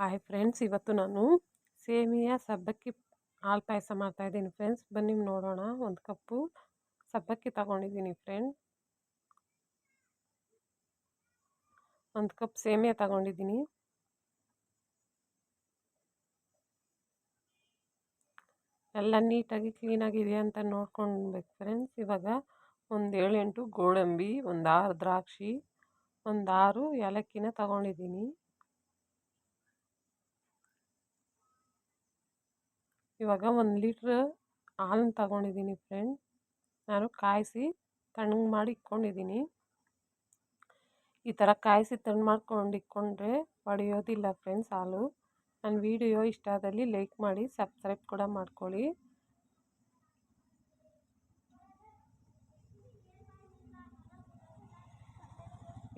Hi friends ಇವತ್ತು ನಾನು ಸೇಮಿಯಾ ಸಬ್ಬಕ್ಕಿ ಹಾಲು ಪಾಯಸ ಮಾಡ್ತಾಯಿದ್ದೀನಿ ಫ್ರೆಂಡ್ಸ್ ಬನ್ನಿ ನೋಡೋಣ, ಒಂದು ಕಪ್ಪು ಸಬ್ಬಕ್ಕಿ ತಗೊಂಡಿದ್ದೀನಿ ಫ್ರೆಂಡ್ ಒಂದು ಕಪ್ ಸೇಮಿಯಾ ತಗೊಂಡಿದ್ದೀನಿ. ಎಲ್ಲ ನೀಟಾಗಿ ಕ್ಲೀನಾಗಿದೆಯಾ ಅಂತ ನೋಡ್ಕೊಳ್ಬೇಕು ಫ್ರೆಂಡ್ಸ್ ಇವಾಗ ಒಂದು ಏಳೆಂಟು ಗೋಡಂಬಿ, ಒಂದು ಆರು ದ್ರಾಕ್ಷಿ, ಒಂದು ಆರು ಏಲಕ್ಕಿನ ತಗೊಂಡಿದ್ದೀನಿ. ಇವಾಗ ಒಂದು ಲೀಟ್ರ್ ಹಾಲನ್ನು ತಗೊಂಡಿದ್ದೀನಿ ಫ್ರೆಂಡ್ ನಾನು ಕಾಯಿಸಿ ತಣ್ಣಗೆ ಮಾಡಿ ಇಟ್ಕೊಂಡಿದ್ದೀನಿ ಈ ಥರ ಕಾಯಿಸಿ ತಣ್ಣು ಮಾಡ್ಕೊಂಡು ಇಟ್ಕೊಂಡ್ರೆ ಒಡೆಯೋದಿಲ್ಲ ಫ್ರೆಂಡ್ಸ್ ಹಾಲು. ನನ್ನ ವಿಡಿಯೋ ಇಷ್ಟ ಆದಲ್ಲಿ ಲೈಕ್ ಮಾಡಿ ಸಬ್ಸ್ಕ್ರೈಬ್ ಕೂಡ ಮಾಡ್ಕೊಳ್ಳಿ.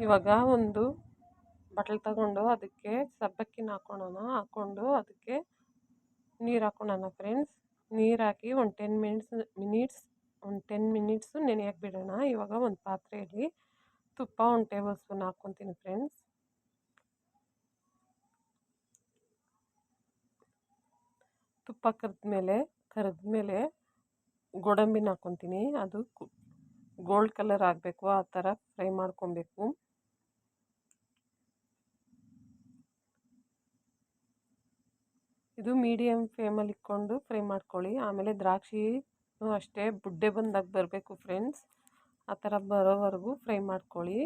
ಇವಾಗ ಒಂದು ಬಟ್ಲು ತಗೊಂಡು ಅದಕ್ಕೆ ಸಬ್ಬಕ್ಕಿನ ಹಾಕೊಳ್ಳೋಣ ಹಾಕ್ಕೊಂಡು ಅದಕ್ಕೆ ನೀರು ಹಾಕೊಳ್ಳೋಣ ಫ್ರೆಂಡ್ಸ್ ನೀರು ಹಾಕಿ ಒಂದು ಟೆನ್ ಮಿನಿಟ್ಸ್ ಮಿನಿಟ್ಸ್ ಒಂದು ಟೆನ್ ಮಿನಿಟ್ಸು ನೆನೆಯಕ್ಕೆ ಬಿಡೋಣ. ಇವಾಗ ಒಂದು ಪಾತ್ರೆಯಲ್ಲಿ ತುಪ್ಪ ಒಂದು ಟೇಬಲ್ ಸ್ಪೂನ್ ಹಾಕ್ಕೊತೀನಿ ಫ್ರೆಂಡ್ಸ್ ತುಪ್ಪ ಕರೆದ್ಮೇಲೆ ಕರೆದ್ಮೇಲೆ ಗೋಡಂಬಿನ ಹಾಕ್ಕೊತೀನಿ ಅದು ಗೋಲ್ಡ್ ಕಲರ್ ಆಗಬೇಕು, ಆ ಥರ ಫ್ರೈ ಮಾಡ್ಕೊಬೇಕು. ಇದು ಮೀಡಿಯಮ್ ಫ್ಲೇಮಲ್ಲಿ ಇಟ್ಕೊಂಡು ಫ್ರೈ ಮಾಡ್ಕೊಳ್ಳಿ. ಆಮೇಲೆ ದ್ರಾಕ್ಷಿ ಅಷ್ಟೇ, ಬುಡ್ಡೆ ಬಂದಾಗ ಬರಬೇಕು ಫ್ರೆಂಡ್ಸ್ ಆ ಥರ ಬರೋವರೆಗೂ ಫ್ರೈ ಮಾಡ್ಕೊಳ್ಳಿ.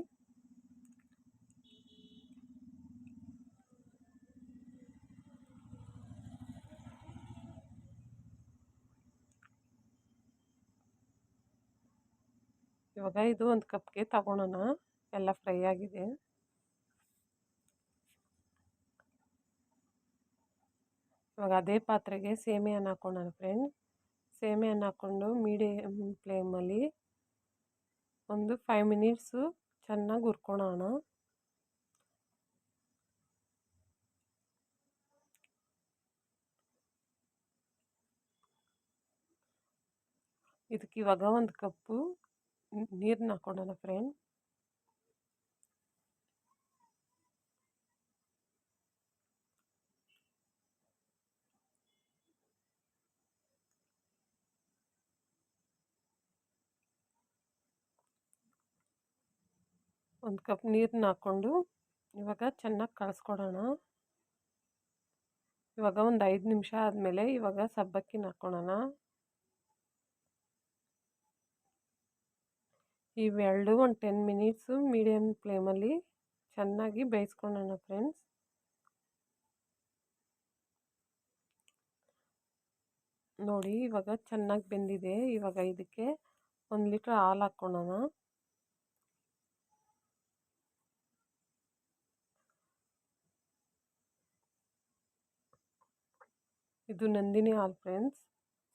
ಇವಾಗ ಇದು ಒಂದು ಕಪ್ಗೆ ತಗೊಳೋಣ. ಎಲ್ಲ ಫ್ರೈ ಆಗಿದೆ. ಇವಾಗ ಅದೇ ಪಾತ್ರೆಗೆ ಸೇಮಿಯನ್ನು ಹಾಕ್ಕೊಳ್ಳೋಣ ಫ್ರೆಂಡ್ ಸೇಮಿಯನ್ನು ಹಾಕ್ಕೊಂಡು ಮೀಡಿಯಮ್ ಫ್ಲೇಮಲ್ಲಿ ಒಂದು ಫೈವ್ ಮಿನಿಟ್ಸು ಚೆನ್ನಾಗಿ ಹುರ್ಕೊಳೋಣ ಇದಕ್ಕೆ ಇವಾಗ ಒಂದು ಕಪ್ಪು ನೀರನ್ನ ಹಾಕ್ಕೊಳ್ಳೋಣ ಫ್ರೆಂಡ್ ಒಂದು ಕಪ್ ನೀರನ್ನ ಹಾಕ್ಕೊಂಡು ಇವಾಗ ಚೆನ್ನಾಗಿ ಕಳಿಸ್ಕೊಡೋಣ. ಇವಾಗ ಒಂದು ಐದು ನಿಮಿಷ ಆದಮೇಲೆ ಇವಾಗ ಸಬ್ಬಕ್ಕಿನ ಹಾಕ್ಕೊಳ್ಳೋಣ ಇವೆರಡು ಒಂದು ಟೆನ್ ಮಿನಿಟ್ಸು ಮೀಡಿಯಮ್ ಫ್ಲೇಮಲ್ಲಿ ಚೆನ್ನಾಗಿ ಬೇಯಿಸ್ಕೊಳ್ಳೋಣ ಫ್ರೆಂಡ್ಸ್. ನೋಡಿ ಇವಾಗ ಚೆನ್ನಾಗಿ ಬೆಂದಿದೆ. ಇವಾಗ ಇದಕ್ಕೆ ಒಂದು ಲೀಟ್ರ್ ಹಾಲು ಹಾಕ್ಕೊಳ್ಳೋಣ ಇದು ನಂದಿನಿ ಹಾಲು ಫ್ರೆಂಡ್ಸ್.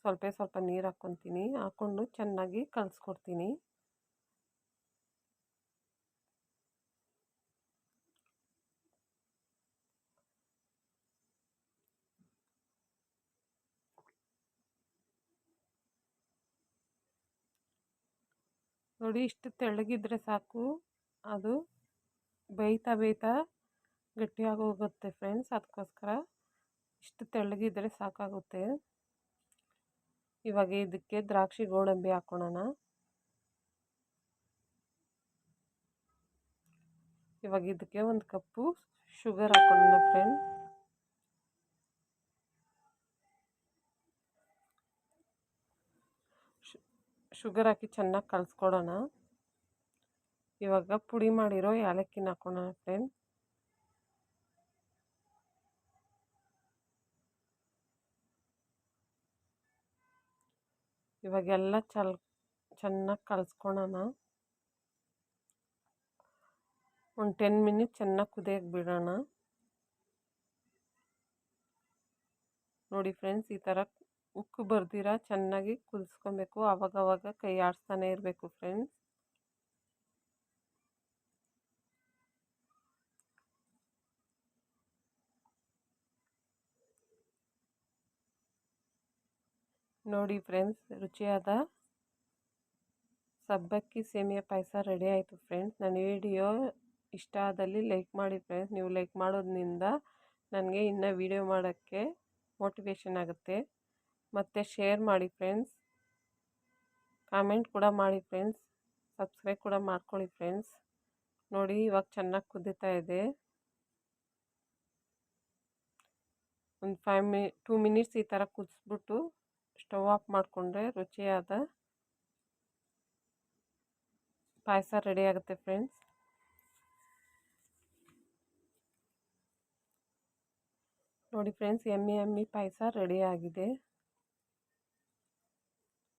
ಸ್ವಲ್ಪ ಸ್ವಲ್ಪ ನೀರು ಹಾಕ್ಕೊತೀನಿ ಹಾಕ್ಕೊಂಡು ಚೆನ್ನಾಗಿ ಕಲಿಸ್ಕೊಡ್ತೀನಿ ನೋಡಿ ಇಷ್ಟು ತೆಳ್ಳಗಿದ್ರೆ ಸಾಕು. ಅದು ಬೇಯ್ತಾ ಬೇಯ್ತಾ ಗಟ್ಟಿಯಾಗಿ ಹೋಗುತ್ತೆ ಫ್ರೆಂಡ್ಸ್. ಅದಕ್ಕೋಸ್ಕರ ಇಷ್ಟು ತೆಳ್ಳಗಿದ್ರೆ ಸಾಕಾಗುತ್ತೆ. ಇವಾಗ ಇದಕ್ಕೆ ದ್ರಾಕ್ಷಿ ಗೋಡಂಬಿ ಹಾಕೋಣ ಇವಾಗ ಇದಕ್ಕೆ ಒಂದು ಕಪ್ಪು ಶುಗರ್ ಹಾಕೊಳ್ಳೋಣ ಫ್ರೆಂಡ್ ಶುಗರ್ ಹಾಕಿ ಚೆನ್ನಾಗಿ ಕಲಿಸ್ಕೊಡೋಣ. ಇವಾಗ ಪುಡಿ ಮಾಡಿರೋ ಏಲಕ್ಕಿನ ಹಾಕೋಣ ಫ್ರೆಂಡ್ ಇವಾಗೆಲ್ಲ ಚಲ್, ಚೆನ್ನಾಗಿ ಕಲಿಸ್ಕೊಳೋಣ ಒಂದು ಟೆನ್ ಮಿನಿಟ್ ಚೆನ್ನಾಗಿ ಕುದಿಯಕ್ಕೆ ಬಿಡೋಣ. ನೋಡಿ ಫ್ರೆಂಡ್ಸ್ ಈ ಥರ ಉಕ್ಕು ಬರ್ದಿರ, ಚೆನ್ನಾಗಿ ಕುದಿಸ್ಕೊಬೇಕು. ಆವಾಗವಾಗ ಕೈ ಆಡಿಸ್ತಾನೆ ಇರಬೇಕು ಫ್ರೆಂಡ್ಸ್ ನೋಡಿ ಫ್ರೆಂಡ್ಸ್ ರುಚಿಯಾದ ಸಬ್ಬಕ್ಕಿ ಸೇಮಿಯ ಪಾಯಸ ರೆಡಿ ಆಯಿತು ಫ್ರೆಂಡ್ಸ್ ನನ್ನ ವಿಡಿಯೋ ಇಷ್ಟ ಆದಲ್ಲಿ ಲೈಕ್ ಮಾಡಿ ಫ್ರೆಂಡ್ಸ್ ನೀವು ಲೈಕ್ ಮಾಡೋದ್ರಿಂದ ನನಗೆ ಇನ್ನೂ ವಿಡಿಯೋ ಮಾಡೋಕ್ಕೆ ಮೋಟಿವೇಶನ್ ಆಗುತ್ತೆ. ಮತ್ತು ಶೇರ್ ಮಾಡಿ ಫ್ರೆಂಡ್ಸ್ ಕಾಮೆಂಟ್ ಕೂಡ ಮಾಡಿ ಫ್ರೆಂಡ್ಸ್ ಸಬ್ಸ್ಕ್ರೈಬ್ ಕೂಡ ಮಾಡ್ಕೊಳ್ಳಿ ಫ್ರೆಂಡ್ಸ್ ನೋಡಿ ಇವಾಗ ಚೆನ್ನಾಗಿ ಕುದೀತಾ ಇದೆ. ಒಂದು ಫೈವ್ ಮಿ ಟೂ ಮಿನಿಟ್ಸ್ ಈ ಥರ ಕುದಿಸ್ಬಿಟ್ಟು ಸ್ಟವ್ ಆಫ್ ಮಾಡಿಕೊಂಡ್ರೆ ರುಚಿಯಾದ ಪಾಯಸ ರೆಡಿ ಆಗುತ್ತೆ ಫ್ರೆಂಡ್ಸ್. ನೋಡಿ ಫ್ರೆಂಡ್ಸ್, ಎಮ್ಮಿ ಎಮ್ಮಿ ಪಾಯಸ ರೆಡಿ ಆಗಿದೆ.